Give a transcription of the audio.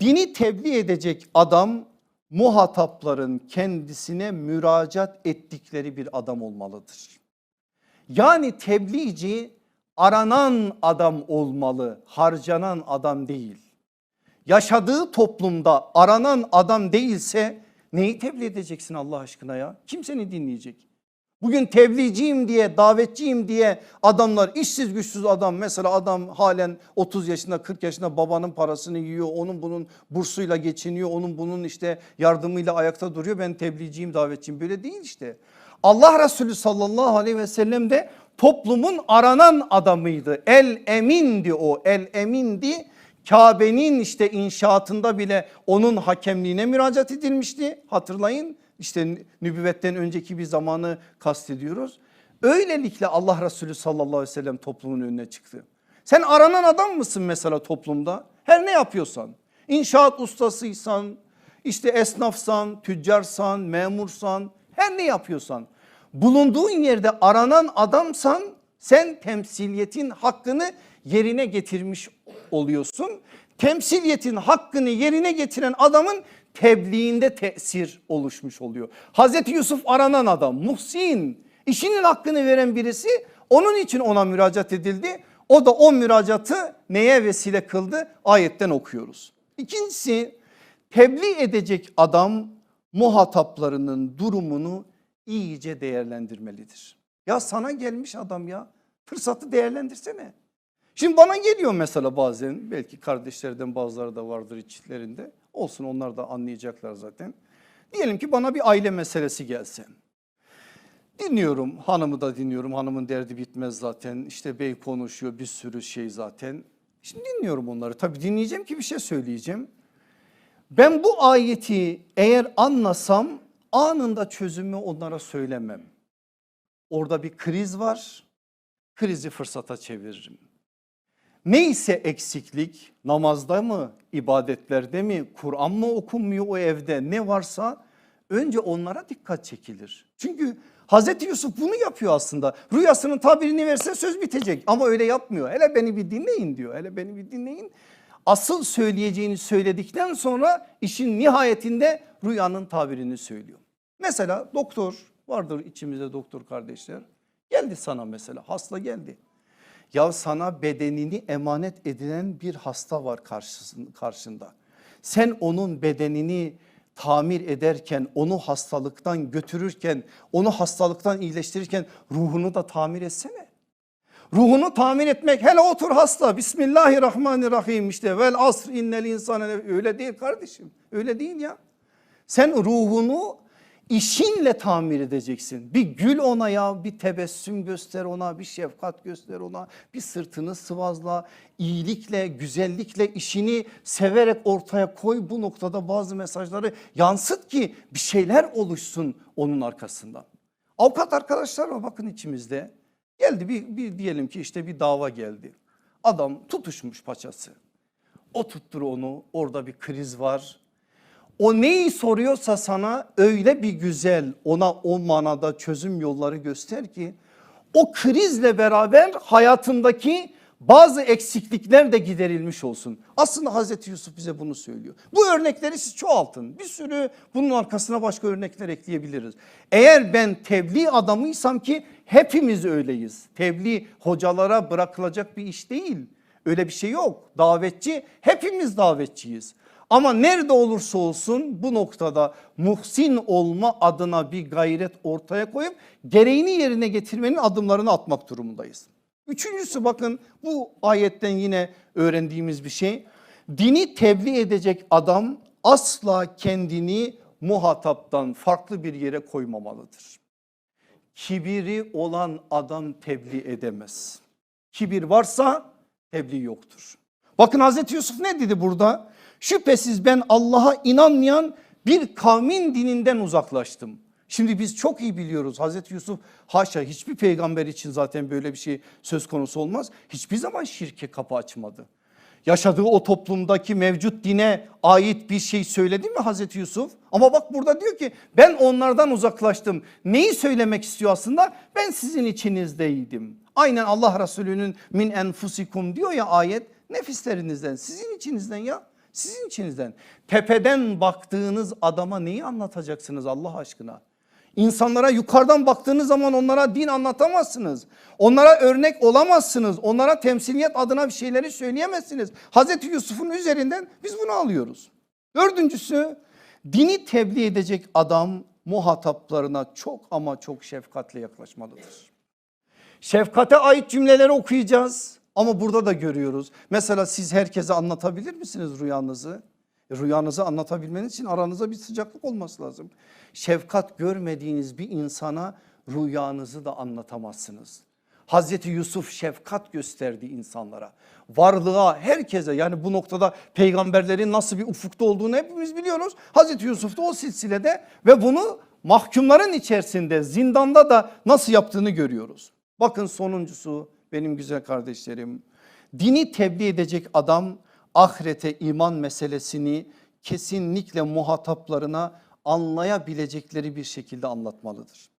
Dini tebliğ edecek adam muhatapların kendisine müracaat ettikleri bir adam olmalıdır. Yani tebliğci aranan adam olmalı, harcanan adam değil. Yaşadığı toplumda aranan adam değilse neyi tebliğ edeceksin Allah aşkına ya? Kim seni dinleyecek? Bugün tebliğciyim diye, davetçiyim diye adamlar işsiz güçsüz adam mesela adam halen 30 yaşında 40 yaşında babanın parasını yiyor. Onun bunun bursuyla geçiniyor. Onun bunun işte yardımıyla ayakta duruyor. Ben tebliğciyim, davetçiyim böyle değil işte. Allah Resulü sallallahu aleyhi ve sellem de toplumun aranan adamıydı. El emindi o el emindi. Kabe'nin işte inşaatında bile onun hakemliğine müracaat edilmişti hatırlayın. İşte nübüvvetten önceki bir zamanı kastediyoruz. Öylelikle Allah Resulü sallallahu aleyhi ve sellem toplumun önüne çıktı. Sen aranan adam mısın mesela toplumda? Her ne yapıyorsan. İnşaat ustasıysan, işte esnafsan, tüccarsan, memursan, her ne yapıyorsan. Bulunduğun yerde aranan adamsan sen temsiliyetin hakkını yerine getirmiş oluyorsun. Temsiliyetin hakkını yerine getiren adamın tebliğinde tesir oluşmuş oluyor. Hazreti Yusuf aranan adam Muhsin işinin hakkını veren birisi onun için ona müracaat edildi. O da o müracaatı neye vesile kıldı ayetten okuyoruz. İkincisi tebliğ edecek adam muhataplarının durumunu iyice değerlendirmelidir. Ya sana gelmiş adam ya fırsatı değerlendirsene. Şimdi bana geliyor mesela bazen belki kardeşlerden bazıları da vardır içlerinde. Olsun onlar da anlayacaklar zaten. Diyelim ki bana bir aile meselesi gelse. Dinliyorum hanımı da dinliyorum hanımın derdi bitmez zaten. İşte bey konuşuyor bir sürü şey zaten. Şimdi dinliyorum onları tabii dinleyeceğim ki bir şey söyleyeceğim. Ben bu ayeti eğer anlasam anında çözümü onlara söylemem. Orada bir kriz var krizi fırsata çeviririm. Neyse eksiklik namazda mı ibadetlerde mi Kur'an mı okunmuyor o evde ne varsa önce onlara dikkat çekilir. Çünkü Hazreti Yusuf bunu yapıyor aslında rüyasının tabirini verse söz bitecek ama öyle yapmıyor. Hele beni bir dinleyin diyor hele beni bir dinleyin. Asıl söyleyeceğini söyledikten sonra işin nihayetinde rüyanın tabirini söylüyor. Mesela doktor vardır içimizde doktor kardeşler geldi sana mesela hasta geldi. Ya sana bedenini emanet edilen bir hasta var karşında. Sen onun bedenini tamir ederken, onu hastalıktan götürürken, onu hastalıktan iyileştirirken ruhunu da tamir etsene. Ruhunu tamir etmek hele otur hasta Bismillahirrahmanirrahim işte vel asr innel insane öyle değil kardeşim öyle değil ya. Sen ruhunu işinle tamir edeceksin. Bir gül ona ya bir tebessüm göster ona bir şefkat göster ona bir sırtını sıvazla iyilikle güzellikle işini severek ortaya koy. Bu noktada bazı mesajları yansıt ki bir şeyler oluşsun onun arkasında. Avukat arkadaşlar bakın içimizde. Geldi bir, bir diyelim ki işte bir dava geldi. Adam tutuşmuş paçası. O tuttur onu orada bir kriz var o neyi soruyorsa sana öyle bir güzel ona o manada çözüm yolları göster ki o krizle beraber hayatındaki bazı eksiklikler de giderilmiş olsun. Aslında Hazreti Yusuf bize bunu söylüyor. Bu örnekleri siz çoğaltın. Bir sürü bunun arkasına başka örnekler ekleyebiliriz. Eğer ben tebliğ adamıysam ki hepimiz öyleyiz. Tebliğ hocalara bırakılacak bir iş değil. Öyle bir şey yok. Davetçi hepimiz davetçiyiz. Ama nerede olursa olsun bu noktada muhsin olma adına bir gayret ortaya koyup gereğini yerine getirmenin adımlarını atmak durumundayız. Üçüncüsü bakın bu ayetten yine öğrendiğimiz bir şey. Dini tebliğ edecek adam asla kendini muhataptan farklı bir yere koymamalıdır. Kibiri olan adam tebliğ edemez. Kibir varsa tebliğ yoktur. Bakın Hazreti Yusuf ne dedi burada? Şüphesiz ben Allah'a inanmayan bir kavmin dininden uzaklaştım. Şimdi biz çok iyi biliyoruz Hazreti Yusuf haşa hiçbir peygamber için zaten böyle bir şey söz konusu olmaz. Hiçbir zaman şirke kapı açmadı. Yaşadığı o toplumdaki mevcut dine ait bir şey söyledi mi Hazreti Yusuf? Ama bak burada diyor ki ben onlardan uzaklaştım. Neyi söylemek istiyor aslında? Ben sizin içinizdeydim. Aynen Allah Resulü'nün min enfusikum diyor ya ayet nefislerinizden sizin içinizden ya. Sizin içinizden. Tepeden baktığınız adama neyi anlatacaksınız Allah aşkına? İnsanlara yukarıdan baktığınız zaman onlara din anlatamazsınız. Onlara örnek olamazsınız. Onlara temsiliyet adına bir şeyleri söyleyemezsiniz. Hazreti Yusuf'un üzerinden biz bunu alıyoruz. Dördüncüsü dini tebliğ edecek adam muhataplarına çok ama çok şefkatle yaklaşmalıdır. Şefkate ait cümleleri okuyacağız ama burada da görüyoruz. Mesela siz herkese anlatabilir misiniz rüyanızı? E, Rüyanızı anlatabilmeniz için aranızda bir sıcaklık olması lazım. Şefkat görmediğiniz bir insana rüyanızı da anlatamazsınız. Hazreti Yusuf şefkat gösterdi insanlara. Varlığa herkese yani bu noktada peygamberlerin nasıl bir ufukta olduğunu hepimiz biliyoruz. Hazreti Yusuf da o silsilede ve bunu mahkumların içerisinde zindanda da nasıl yaptığını görüyoruz. Bakın sonuncusu benim güzel kardeşlerim. Dini tebliğ edecek adam ahirete iman meselesini kesinlikle muhataplarına anlayabilecekleri bir şekilde anlatmalıdır.